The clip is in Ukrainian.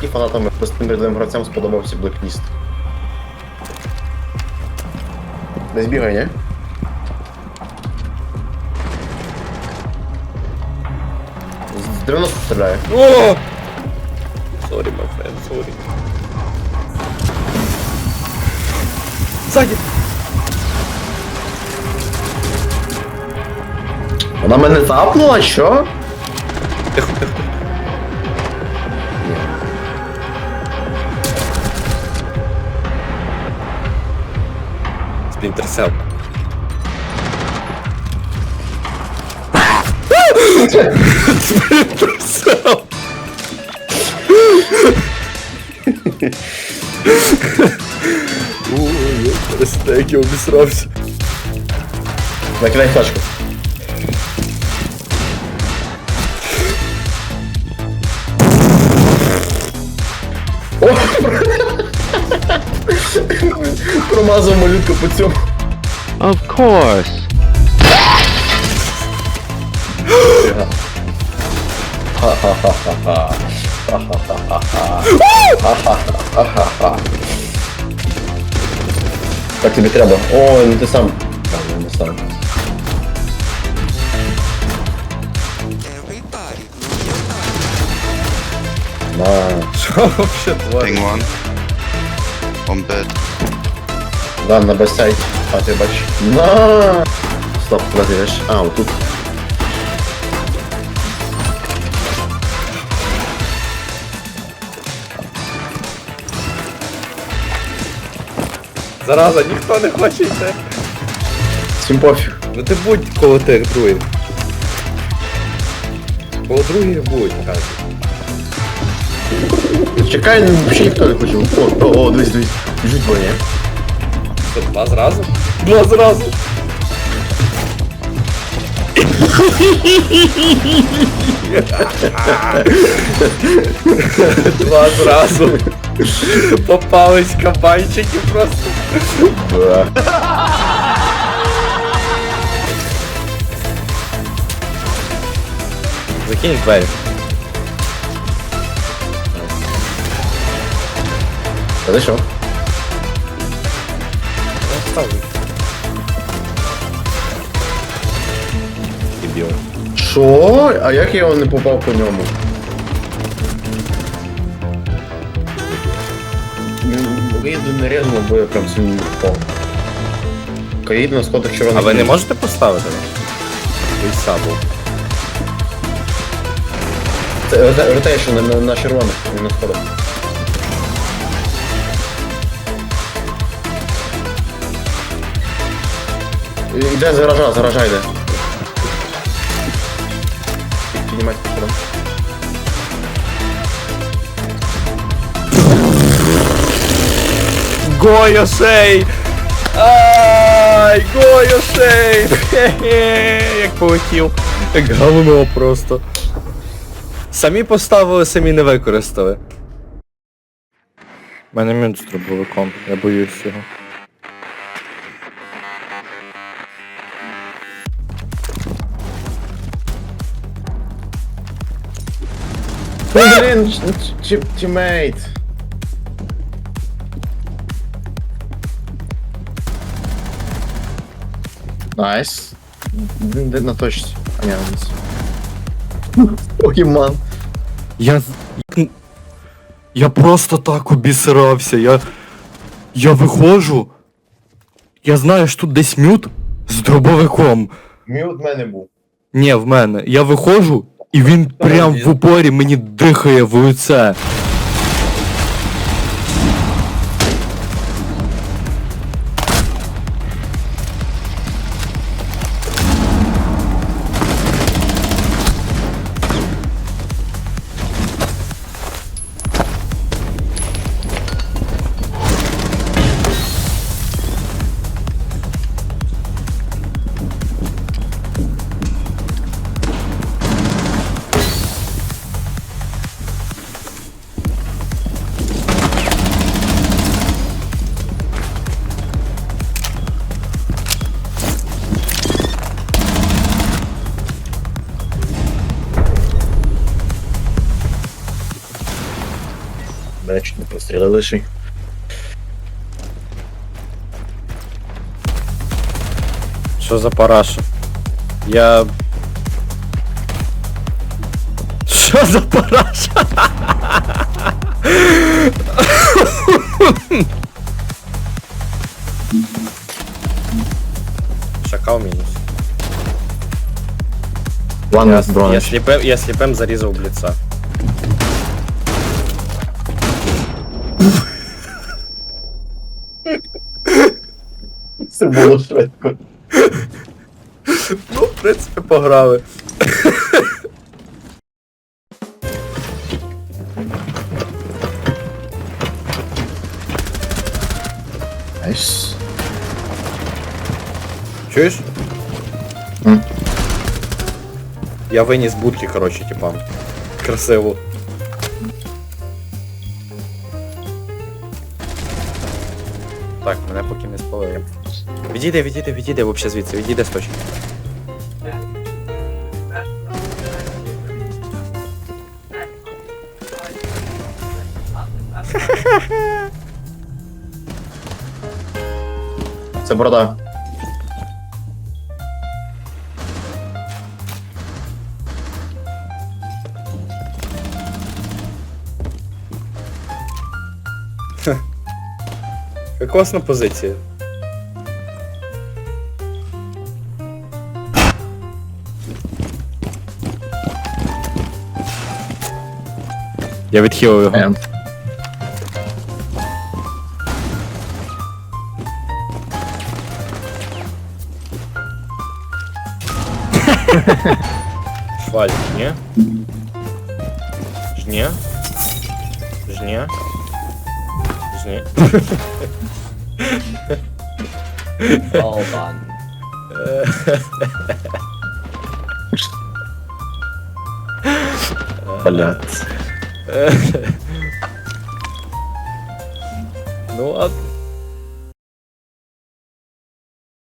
завдяки фанатам і простим рядовим гравцям сподобався Blacklist. Десь бігай, ні? З 90 стріляє. О! Сорі, my friend, сорі. Ззаді! Вона мене запнула, що? Тихо, тихо. Splinter Cell. Splinter Cell! Ой, я як я обісрався. Накидай флешку. О! Промазав малютку по цьому. Of course. Так тобі треба. О, ну ти сам. Так, ну не сам. На. Що вообще творить? Ping one. On bed. Да, на бессайті. А ти бачиш. На. Стоп, куди ти йдеш? А, отут. Зараза, ніхто не хоче йти. Всім пофіг. Ну ти будь коло тих других. Коло других будь, кажу. Чекай, ну, взагалі ніхто не хоче. О, о, о, дивись, дивись. Біжуть двоє. Що, два зразу? Два зразу. Два зразу. Попались кабанчики просто. Закинь двері. Та ти що? Що? А як я не попав по ньому? Каїду не резнуло, бо я прям сильно не попав. Каїд на сходах червоний. А ви не можете поставити? Той сабу. Ротейшн на, на, на червоних, не на сходах. Іде з гаража, з йде. Піднімайте по сходам. Гойошей! Ай, Гойошей! Хе-хе, як полетів. Як говно просто. Самі поставили, самі не використали. У мене мюнт з дробовиком, я боюсь його. Блін, тімейт. Найс. Де на точці? А. Покемон. Я. Я просто так обісрався. Я. Я виходжу. Я знаю, що тут десь мют з дробовиком. Мют в мене був. Ні, в мене. Я виходжу, і він прям в упорі мені дихає в лице. Мене чуть не пострілили ще. Що за параша? Я. Що за параша? Шакал мінус. Ладно, Я, я, сліпем, я сліпем зарізав бліца. Це було швидко. Ну, в принципі, пограли. Найс. Чуєш? Я виніс будки, коротше, типа. Красиво. Так, мене поки не спалили. Відійди, відійди, відійди, вообще звідси, відійди точки. Це борода. Класна позиція. Я відхилив його. Ем. Шваль, жне. Жне. Жне. Жне. Болван. Блядь. Ну ладно.